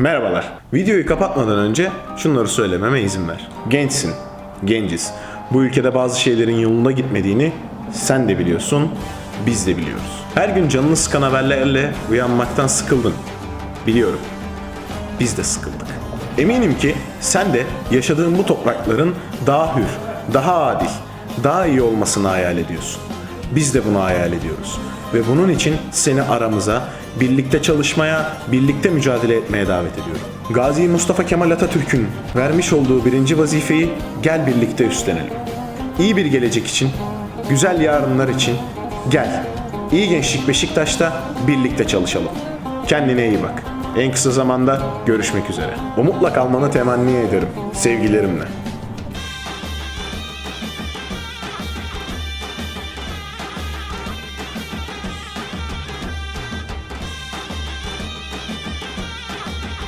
Merhabalar. Videoyu kapatmadan önce şunları söylememe izin ver. Gençsin, genciz. Bu ülkede bazı şeylerin yolunda gitmediğini sen de biliyorsun, biz de biliyoruz. Her gün canını sıkan haberlerle uyanmaktan sıkıldın. Biliyorum. Biz de sıkıldık. Eminim ki sen de yaşadığın bu toprakların daha hür, daha adil, daha iyi olmasını hayal ediyorsun. Biz de bunu hayal ediyoruz. Ve bunun için seni aramıza, birlikte çalışmaya, birlikte mücadele etmeye davet ediyorum. Gazi Mustafa Kemal Atatürk'ün vermiş olduğu birinci vazifeyi gel birlikte üstlenelim. İyi bir gelecek için, güzel yarınlar için gel. İyi Gençlik Beşiktaş'ta birlikte çalışalım. Kendine iyi bak. En kısa zamanda görüşmek üzere. Umutla kalmanı temenni ederim. Sevgilerimle.